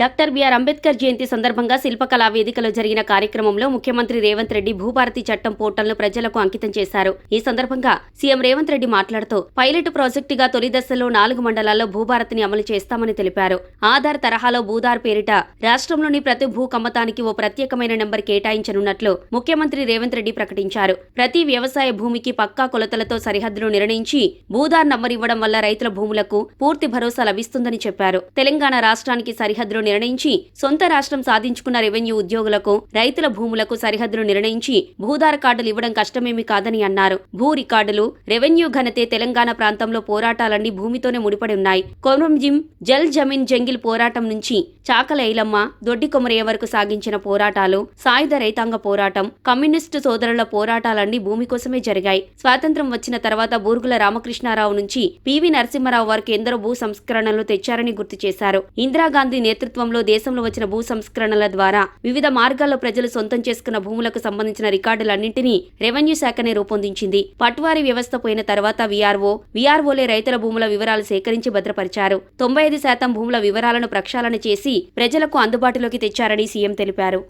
Doctor BR Ambedkar జయంతి సందర్భంగా శిల్పకళా వేదికలో జరిగిన కార్యక్రమంలో ముఖ్యమంత్రి రేవంత్ రెడ్డి భూభారతి చట్టం పోర్టల్ను ప్రజలకు అంకితం చేశారు. ఈ సందర్భంగా సీఎం రేవంత్ రెడ్డి మాట్లాడుతూ పైలట్ ప్రాజెక్టుగా తొలి దశలో నాలుగు మండలాల్లో భూభారతిని అమలు చేస్తామని తెలిపారు. ఆధార్ తరహాలో భూదార్ పేరిట రాష్ట్రంలోని ప్రతి భూ కమ్మతానికి ఓ ప్రత్యేకమైన నెంబర్ కేటాయించనున్నట్లు ముఖ్యమంత్రి రేవంత్ రెడ్డి ప్రకటించారు. ప్రతి వ్యవసాయ భూమికి పక్కా కొలతలతో సరిహద్దులు నిర్ణయించి భూదార్ నంబర్ ఇవ్వడం వల్ల రైతుల భూములకు పూర్తి భరోసా లభిస్తుందని చెప్పారు. తెలంగాణ రాష్ట్రానికి సరిహద్దులు నిర్ణయించి సొంత రాష్ట్రం సాధించుకున్న రెవెన్యూ ఉద్యోగులకు రైతుల భూములకు సరిహద్దులు నిర్ణయించి భూధార కార్డులు ఇవ్వడం కష్టమేమి కాదని అన్నారు. భూ రికార్డులు రెవెన్యూ ఘనతే తెలంగాణ ప్రాంతంలో పోరాటాలన్నీ భూమితోనే ముడిపడి ఉన్నాయి. కొమరంజిం జల్ జమీన్ జంగిల్ పోరాటం నుంచి చాకల ఐలమ్మ దొడ్డి కొమరయ్య వరకు సాగించిన పోరాటాలు సాయుధ రైతాంగ పోరాటం కమ్యూనిస్టు సోదరుల పోరాటాలన్నీ భూమి కోసమే జరిగాయి. స్వాతంత్ర్యం వచ్చిన తర్వాత బూర్గుల రామకృష్ణారావు నుంచి పివి నరసింహారావు వరకు ఎందరో భూ సంస్కరణలు తెచ్చారని గుర్తు చేశారు. ఇందిరాగాంధీ ప్రభుత్వంలో దేశంలో వచ్చిన భూ సంస్కరణల ద్వారా వివిధ మార్గాల్లో ప్రజలు సొంతం చేసుకున్న భూములకు సంబంధించిన రికార్డులన్నింటినీ రెవెన్యూ శాఖనే రూపొందించింది. పట్వారీ వ్యవస్థ పోయిన తర్వాత వీఆర్ఓ వీఆర్ఓలే రైతుల భూముల వివరాలు సేకరించి భద్రపరిచారు. తొంభై ఐదు శాతం భూముల వివరాలను ప్రక్షాళన చేసి ప్రజలకు అందుబాటులోకి తెచ్చారని సీఎం తెలిపారు.